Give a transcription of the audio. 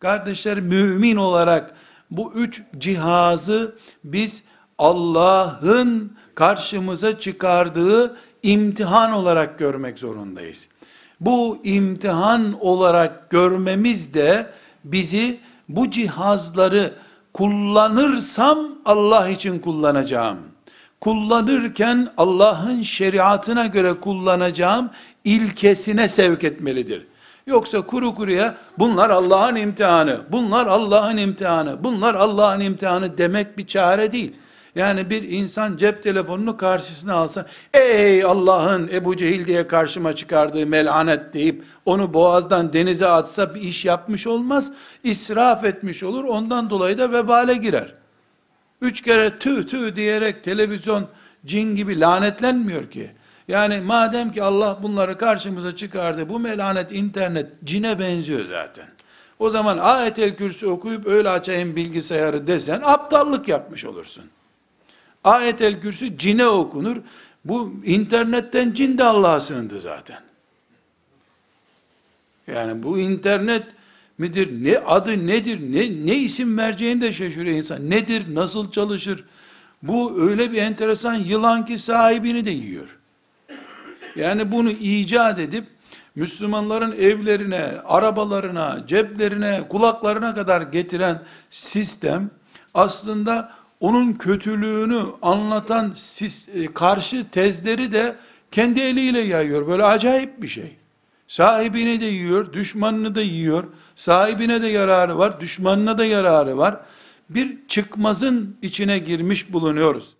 Kardeşler mümin olarak bu üç cihazı biz Allah'ın karşımıza çıkardığı imtihan olarak görmek zorundayız. Bu imtihan olarak görmemiz de bizi bu cihazları kullanırsam Allah için kullanacağım. Kullanırken Allah'ın şeriatına göre kullanacağım ilkesine sevk etmelidir. Yoksa kuru kuruya bunlar Allah'ın imtihanı, bunlar Allah'ın imtihanı, bunlar Allah'ın imtihanı demek bir çare değil. Yani bir insan cep telefonunu karşısına alsa, ey Allah'ın Ebu Cehil diye karşıma çıkardığı melanet deyip, onu boğazdan denize atsa bir iş yapmış olmaz, israf etmiş olur, ondan dolayı da vebale girer. Üç kere tüh tüh diyerek televizyon cin gibi lanetlenmiyor ki. Yani madem ki Allah bunları karşımıza çıkardı, bu melanet internet cine benziyor zaten. O zaman ayetel kürsü okuyup öyle açayım bilgisayarı desen aptallık yapmış olursun. Ayetel kürsü cine okunur. Bu internetten cin de Allah'a sığındı zaten. Yani bu internet midir, ne adı nedir, ne, ne isim vereceğini de şaşırıyor insan. Nedir, nasıl çalışır? Bu öyle bir enteresan yılan ki sahibini de yiyor. Yani bunu icat edip, Müslümanların evlerine, arabalarına, ceplerine, kulaklarına kadar getiren sistem, aslında onun kötülüğünü anlatan e, karşı tezleri de kendi eliyle yayıyor. Böyle acayip bir şey. Sahibini de yiyor, düşmanını da yiyor. Sahibine de yararı var, düşmanına da yararı var. Bir çıkmazın içine girmiş bulunuyoruz.